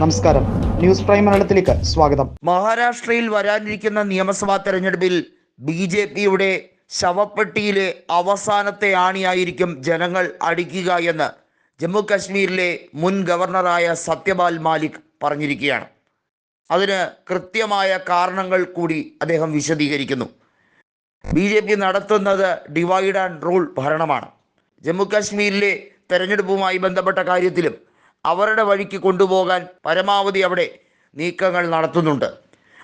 നമസ്കാരം. News prime മലയാളത്തിലേക്ക് സ്വാഗതം. മഹാരാഷ്ട്രയിൽ വരാനിരിക്കുന്ന നിയമസഭാ തെരഞ്ഞെടുപ്പിൽ ബി ജെ പിയുടെ ശവപ്പെട്ടിയിലെ അവസാനത്തെ ആണിയായിരിക്കും ജനങ്ങൾ അടിക്കുക എന്ന് ജമ്മു കശ്മീരിലെ മുൻ ഗവർണറായ സത്യപാൽ മാലിക് പറഞ്ഞിരിക്കുകയാണ്. അതിന് കൃത്യമായ കാരണങ്ങൾ കൂടി അദ്ദേഹം വിശദീകരിക്കുന്നു. ബി ജെ പി നടത്തുന്നത് ഡിവൈഡ് ആൻഡ് റൂൾ ഭരണമാണ്. ജമ്മു കാശ്മീരിലെ തെരഞ്ഞെടുപ്പുമായി ബന്ധപ്പെട്ട കാര്യത്തിലും അവരുടെ വഴിക്ക് കൊണ്ടുപോകാൻ പരമാവധി അവിടെ നീക്കങ്ങൾ നടത്തുന്നുണ്ട്.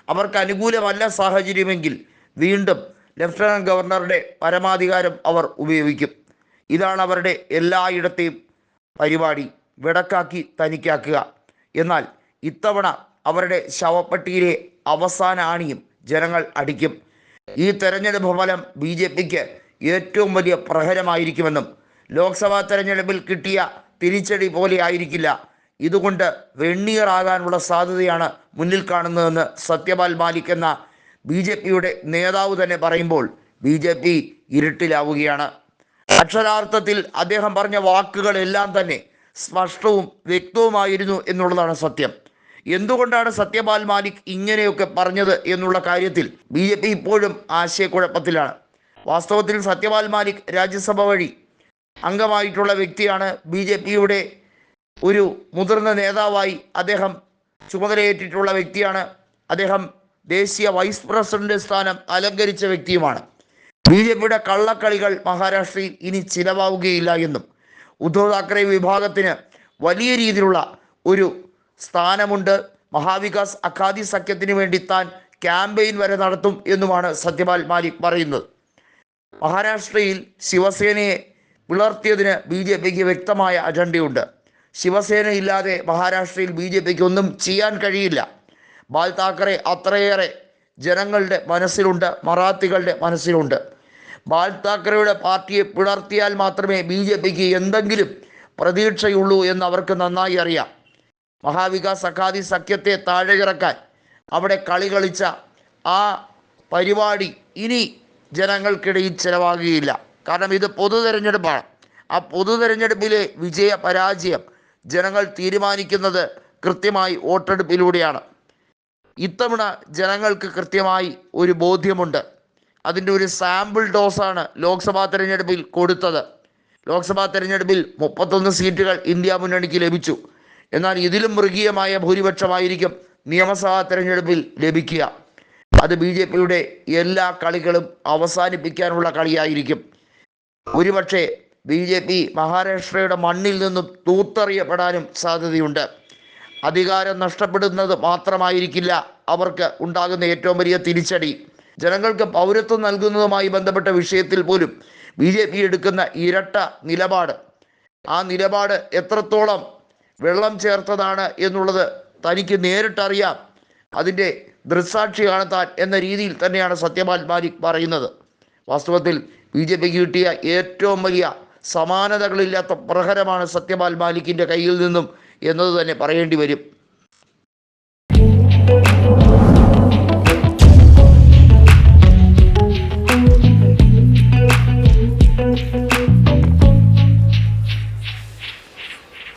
അവർക്ക് അനുകൂലമല്ല സാഹചര്യമെങ്കിൽ വീണ്ടും ലഫ്റ്റനന്റ് ഗവർണറുടെ പരമാധികാരം അവർ ഉപയോഗിക്കും. ഇതാണ് അവരുടെ എല്ലായിടത്തെയും പരിപാടി. വിടക്കാക്കി തനിക്കാക്കുക. എന്നാൽ ഇത്തവണ അവരുടെ ശവപ്പെട്ടിയിലെ അവസാന ആണിയും ജനങ്ങൾ അടിക്കും. ഈ തെരഞ്ഞെടുപ്പ് ഫലം ബി ജെ പിക്ക് ഏറ്റവും വലിയ പ്രഹരമായിരിക്കുമെന്നും ലോക്സഭാ തെരഞ്ഞെടുപ്പിൽ കിട്ടിയ തിരിച്ചടി പോലെ ആയിരിക്കില്ല. ഇതുകൊണ്ട് വെണ്ണീറാകാനുള്ള സാധ്യതയാണ് മുന്നിൽ കാണുന്നതെന്ന് സത്യപാൽ മാലിക് എന്ന ബി ജെ പിയുടെ നേതാവ് തന്നെ പറയുമ്പോൾ ബി ജെ പി ഇരുട്ടിലാവുകയാണ്. അക്ഷരാർത്ഥത്തിൽ അദ്ദേഹം പറഞ്ഞ വാക്കുകളെല്ലാം തന്നെ സ്പഷ്ടവും വ്യക്തവുമായിരുന്നു എന്നുള്ളതാണ് സത്യം. എന്തുകൊണ്ടാണ് സത്യപാൽ മാലിക് ഇങ്ങനെയൊക്കെ പറഞ്ഞത് എന്നുള്ള കാര്യത്തിൽ ബി ജെ പി ഇപ്പോഴും ആശയക്കുഴപ്പത്തിലാണ്. വാസ്തവത്തിൽ സത്യപാൽ മാലിക് രാജ്യസഭ വഴി അംഗമായിട്ടുള്ള വ്യക്തിയാണ് ബി ജെ പിയുടെ ഒരു മുതിർന്ന നേതാവായി അദ്ദേഹം ചുമതലയേറ്റിട്ടുള്ള വ്യക്തിയാണ്. അദ്ദേഹം ദേശീയ വൈസ് പ്രസിഡന്റ് സ്ഥാനം അലങ്കരിച്ച വ്യക്തിയുമാണ്. ബി ജെ പിയുടെ കള്ളക്കളികൾ മഹാരാഷ്ട്രയിൽ ഇനി ചിലവാവുകയില്ല എന്നും ഉദ്ധവ് താക്കറെ വിഭാഗത്തിന് വലിയ രീതിയിലുള്ള ഒരു സ്ഥാനമുണ്ട്. മഹാവികാസ് അഖാദി സഖ്യത്തിന് വേണ്ടി താൻ ക്യാമ്പയിൻ വരെ നടത്തും എന്നുമാണ് സത്യപാൽ മാലിക് പറയുന്നത്. മഹാരാഷ്ട്രയിൽ ശിവസേനയെ പിളർത്തിയതിന് ബി ജെ പിക്ക് വ്യക്തമായ അജണ്ടയുണ്ട്. ശിവസേന ഇല്ലാതെ മഹാരാഷ്ട്രയിൽ ബി ജെ പിക്ക് ഒന്നും ചെയ്യാൻ കഴിയില്ല. ബാൽ താക്കറെ അത്രയേറെ ജനങ്ങളുടെ മനസ്സിലുണ്ട് മറാത്തികളുടെ മനസ്സിലുണ്ട്. ബാൽ താക്കറെയുടെ പാർട്ടിയെ പിളർത്തിയാൽ മാത്രമേ ബി ജെ പിക്ക് എന്തെങ്കിലും പ്രതീക്ഷയുള്ളൂ എന്ന് അവർക്ക് നന്നായി അറിയാം. മഹാവികാസ് അഖാദി സഖ്യത്തെ താഴെ ഇറക്കാൻ അവിടെ കളി കളിച്ച ആ പരിപാടി ഇനി ജനങ്ങൾക്കിടയിൽ ചിലവാകുകയില്ല. കാരണം ഇത് പൊതു തെരഞ്ഞെടുപ്പാണ്. ആ പൊതു തെരഞ്ഞെടുപ്പിലെ വിജയ പരാജയം ജനങ്ങൾ തീരുമാനിക്കുന്നത് കൃത്യമായി വോട്ടെടുപ്പിലൂടെയാണ്. ഇത്തവണ ജനങ്ങൾക്ക് കൃത്യമായി ഒരു ബോധ്യമുണ്ട്. അതിന്റെ ഒരു സാമ്പിൾ ഡോസാണ് ലോക്സഭാ തെരഞ്ഞെടുപ്പിൽ കൊടുത്തത്. ലോക്സഭാ തെരഞ്ഞെടുപ്പിൽ മുപ്പത്തൊന്ന് സീറ്റുകൾ ഇന്ത്യ മുന്നണിക്ക് ലഭിച്ചു. എന്നാൽ ഇതിലും മൃഗീയമായ ഭൂരിപക്ഷമായിരിക്കും നിയമസഭാ തെരഞ്ഞെടുപ്പിൽ ലഭിക്കുക. അത് ബി ജെ പിയുടെ എല്ലാ കളികളും അവസാനിപ്പിക്കാനുള്ള കളിയായിരിക്കും. ഒരുപക്ഷെ ബി ജെ പി മഹാരാഷ്ട്രയുടെ മണ്ണിൽ നിന്നും തൂത്തെറിയപ്പെടാനും സാധ്യതയുണ്ട്. അധികാരം നഷ്ടപ്പെടുന്നത് മാത്രമായിരിക്കില്ല അവർക്ക് ഉണ്ടാകുന്ന ഏറ്റവും വലിയ തിരിച്ചടി. ജനങ്ങൾക്ക് പൗരത്വം നൽകുന്നതുമായി ബന്ധപ്പെട്ട വിഷയത്തിൽ പോലും ബി ജെ പി എടുക്കുന്ന ഇരട്ട നിലപാട്. ആ നിലപാട് എത്രത്തോളം വെള്ളം ചേർത്തതാണ് എന്നുള്ളത് തനിക്ക് നേരിട്ടറിയാം. അതിന്റെ ദൃസാക്ഷി താൻ എന്ന രീതിയിൽ തന്നെയാണ് സത്യപാൽ മാലിക് പറയുന്നത്. വാസ്തവത്തിൽ ബി ജെ പിക്ക് കിട്ടിയ ഏറ്റവും വലിയ സമാനതകളില്ലാത്ത പ്രഹരമാണ് സത്യപാൽ മാലിക്കിന്റെ കയ്യിൽ നിന്നും എന്നത് തന്നെ പറയേണ്ടി വരും.